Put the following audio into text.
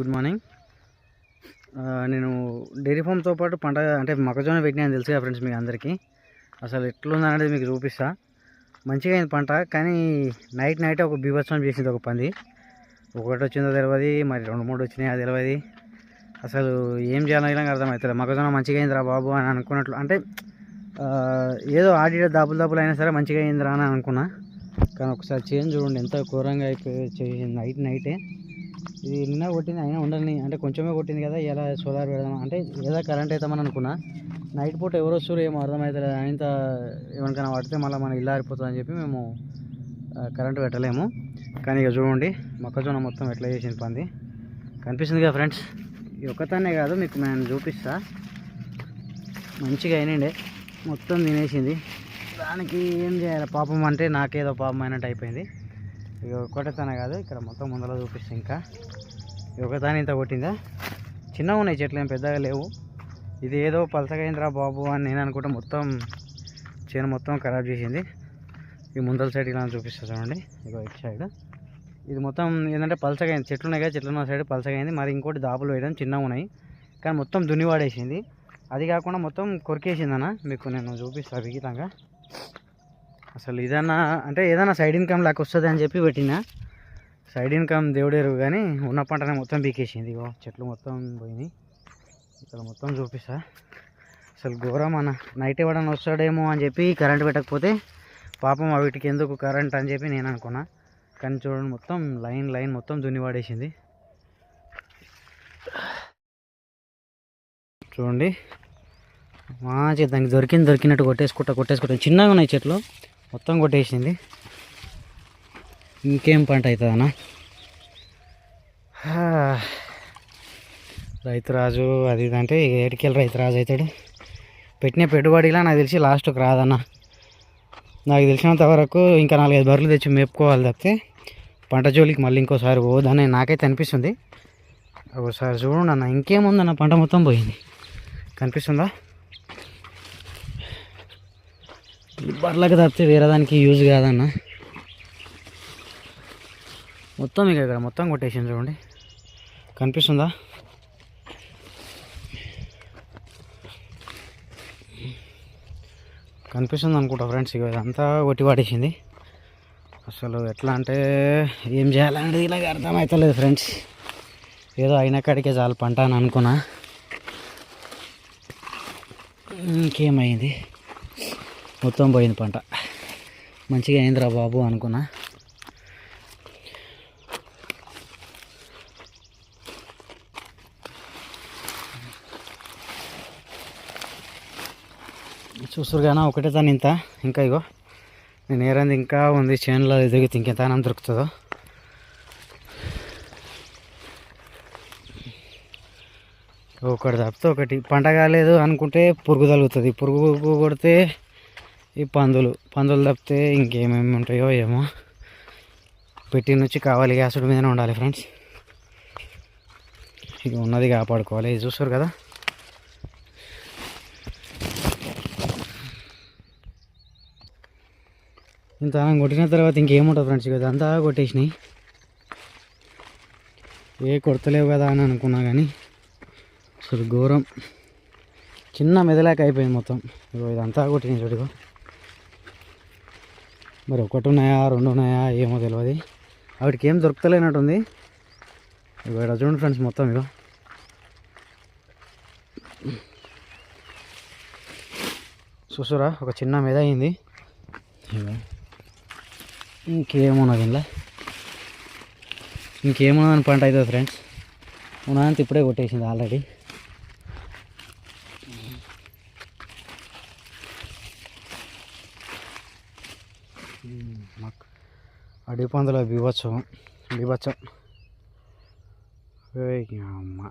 Good morning. నేను dairy ఫామ్తో పాటు పంట అంటే మొక్కజొన్న పెట్టినా తెలుసు కదా ఫ్రెండ్స్ మీకు అందరికీ. అసలు ఎట్లుంది అనేది మీకు చూపిస్తా. మంచిగా అయింది పంట కానీ నైట్ నైట్ ఒక బీభత్సం చేసింది ఒక పంది. ఒకటి వచ్చిందో తెలియదు మరి రెండు మూడు వచ్చినాయి అది తెలియదు అసలు ఏం చేయాలో ఇలా అర్థమవుతుంది మొక్కజొన్న మంచిగా అయిందిరా బాబు అని అనుకున్నట్లు అంటే ఏదో ఆడిడ దాపులు దాపులు అయినా సరే మంచిగా అయిందిరా అని అనుకున్నా. కానీ ఒకసారి చేంజ్ చూడండి ఎంత ఘోరంగా అయిపోయి చేసింది నైట్ నైటే ఇది నిన్న కొట్టింది అయినా ఉండని అంటే కొంచెమే కొట్టింది కదా ఇలా సోలార్ పెడదాం. అంటే ఏదో కరెంట్ అవుతామని అనుకున్నా. నైట్ పూట ఎవరు వస్తారు ఏమో అర్థమవుతలేదు అంత ఎవరికైనా పడితే మళ్ళీ మన ఇల్లు ఆరిపోతుంది అని చెప్పి మేము కరెంట్ పెట్టలేము. కానీ ఇక చూడండి మొక్కజొన్న మొత్తం ఎట్లా చేసింది పంది. కనిపిస్తుంది కదా ఫ్రెండ్స్ ఈ ఒక్కతనే కాదు మీకు నేను చూపిస్తా. మంచిగా అయినండే మొత్తం తినేసింది. దానికి ఏం చేయాలి? పాపం అంటే నాకేదో పాపం అయినట్టు అయిపోయింది. ఇక ఒక్కటేతనే కాదు ఇక్కడ మొత్తం ముందర చూపిస్తే ఇంకా. ఈ ఒకదాని ఇంత కొట్టిందా? చిన్నగా ఉన్నాయి చెట్లు ఏం పెద్దగా లేవు. ఇది ఏదో పలసగైందిరా బాబు అని నేను అనుకుంటే మొత్తం చేను మొత్తం ఖరాబ్ చేసింది. ఈ ముందల సైడ్ ఇలా చూపిస్తా చూడండి. ఇగో ఇటు సైడ్ ఇది మొత్తం ఏంటంటే పలసగైంది. చెట్లు ఉన్నాయి కదా చెట్లు ఉన్న సైడ్ పలసగా అయింది మరి ఇంకోటి దాపులు వేయడం చిన్నగా ఉన్నాయి. కానీ మొత్తం దున్ని వాడేసింది. అది కాకుండా మొత్తం కొరికేసిందన్న మీకు నేను చూపిస్తాను విగితంగా. అసలు ఇదన్నా అంటే ఏదైనా సైడ్ ఇన్కమ్ లాగా వస్తుంది అని చెప్పి పెట్టిన. సైడ్ ఇన్కమ్ దేవుడేరు కానీ ఉన్న పంటనే మొత్తం పీకేసింది. ఇగో చెట్లు మొత్తం పోయినాయి. ఇక్కడ మొత్తం చూపిస్తా. అసలు ఘోరం అన్న. నైట్ ఎవడన్నా వస్తాడేమో అని చెప్పి కరెంట్ పెట్టకపోతే పాపం వీటికి ఎందుకు కరెంట్ అని చెప్పి నేను అనుకున్నా. కానీ చూడండి మొత్తం లైన్ లైన్ మొత్తం దున్ని పడేసింది చూడండి. మంచి దానికి దొరికింది దొరికినట్టు కొట్టేసుకుంటా కొట్టేసుకుంటా. చిన్నగా ఉన్నాయి చెట్లు. మొత్తం కొట్టేసింది. ఇంకేం పంట అవుతుందన్నా రైతురాజు అది ఇది అంటే ఏడికెళ్ళి రైతురాజు అవుతాడు. పెట్టిన పెట్టుబడిలా నాకు తెలిసి లాస్ట్కి రాదన్న. నాకు తెలిసినంత వరకు ఇంకా నాలుగైదు బర్రెలు తెచ్చి మేపుకోవాలి తప్పితే పంట జోలికి మళ్ళీ ఇంకోసారి పోదని నాకైతే అనిపిస్తుంది. ఒకసారి చూడండి అన్న ఇంకేముందన్న పంట మొత్తం పోయింది. కనిపిస్తుందా? ఈ బర్రెలకు తప్పితే వేరే దానికి యూజ్ కాదన్న. మొత్తం ఇక ఇక్కడ మొత్తం కొట్టేసింది చూడండి. కనిపిస్తుందా? కనిపిస్తుంది అనుకుంటా ఫ్రెండ్స్ ఇక ఇదంతా కొట్టి పడేసింది. అసలు ఎట్లా అంటే ఏం చేయాలనేది ఇలాగ అర్థమవుతలేదు ఫ్రెండ్స్. ఏదో అయిన కాడికే చాలు పంట అని అనుకున్నా. ఇంకేమైంది? మొత్తం పోయింది పంట. మంచిగా అయిందిరా బాబు అనుకున్నా. చూస్తారు కానీ ఒకటే తను ఇంత. ఇంకా ఇగో నేను ఏరంది ఇంకా ఉంది చేనులో ఎదిగితే ఇంకెంత దొరుకుతుందో. ఒకటి తప్పితే ఒకటి. పంట కాలేదు అనుకుంటే పురుగు తగులుతుంది పురుగు కొడితే ఈ పందులు. పందులు తప్పితే ఇంకేమేమి ఉంటాయో ఏమో. పెట్టిన నుంచి కావాలి గ్యాసుడి మీదనే ఉండాలి ఫ్రెండ్స్. ఇక ఉన్నది కాపాడుకోవాలి. ఇది చూస్తారు కదా? ఇంత కొట్టిన తర్వాత ఇంకేముంటుంది ఫ్రెండ్స్? ఇక అంతా కొట్టేసినాయి. ఏ కొడతలేవు కదా అని అనుకున్నా కానీ అసలు ఘోరం. చిన్న మెదలాక అయిపోయింది మొత్తం. ఇగో ఇదంతా కొట్టినాయి చూడుగో మరి ఒకటి ఉన్నాయా రెండు ఉన్నాయా ఏమో తెలియదు వాటికి ఏం దొరుకుతలేనట్టుంది. ఇగో ఇక్కడ చూడండి ఫ్రెండ్స్ మొత్తం ఇక చూసారా ఒక చిన్న మీద అయింది. ఇంకేమున్నది ఇంట్లో ఇంకేమున్నదని పంట అవుతుంది ఫ్రెండ్స్. ఉన్నదంతా ఇప్పుడే కొట్టేసింది ఆల్రెడీ. అడవి పందుల బీభత్సం బీభత్సం. అమ్మ.